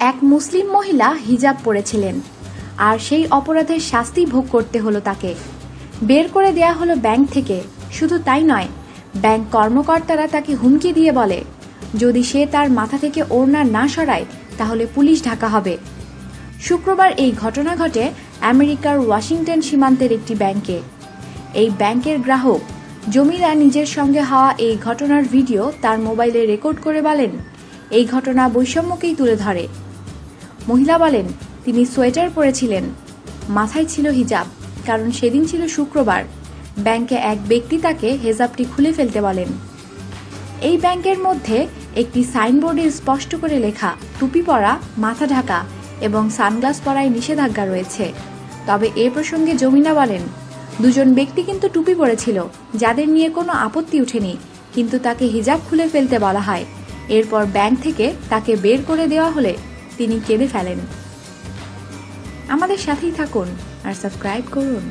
এক মুসলিম মহিলা হিজাব পরেছিলেন, আর সেই অপরাধের শাস্তি ভোগ করতে হলো তাকে। বের করে দেয়া হলো ব্যাংক থেকে। শুধু তাই নয়, ব্যাংক কর্মকর্তারা তাকে হুমকি দিয়ে বলে, যদি সে তার মাথা থেকে ওড়না না সরায়, তাহলে পুলিশ ঢাকা হবে। শুক্রবার এই ঘটনা ঘটে আমেরিকার ওয়াশিংটন সীমান্তের একটি ব্যাংকে। এই ব্যাংকের গ্রাহক জমিরা নিজের সঙ্গে হওয়া এই ঘটনার ভিডিও তার মোবাইলে রেকর্ড করে বলেন, এই ঘটনা বৈষম্যকেই তুলে ধরে। মহিলা বলেন, তিনি সোয়েটার পরেছিলেন। মাথায় ছিল হিজাব, কারণ সেদিন ছিল শুক্রবার। ব্যাংকে এক ব্যক্তি তাকে হেজাবটি খুলে ফেলতে বলেন। এই ব্যাংকের মধ্যে একটি সাইনবোর্ডে স্পষ্ট করে লেখা, টুপি পরা, মাথা ঢাকা এবং সানগ্লাস পরায় নিষেধাজ্ঞা রয়েছে। তবে এ প্রসঙ্গে জমিনা বলেন, দুজন ব্যক্তি কিন্তু টুপি পরেছিল, যাদের নিয়ে কোনো আপত্তি উঠেনি, কিন্তু তাকে হিজাব খুলে ফেলতে বলা হয়। এরপর ব্যাংক থেকে তাকে বের করে দেওয়া হলে তিনি কেঁদে ফেলেন। আমাদের সাথেই থাকুন আর সাবস্ক্রাইব করুন।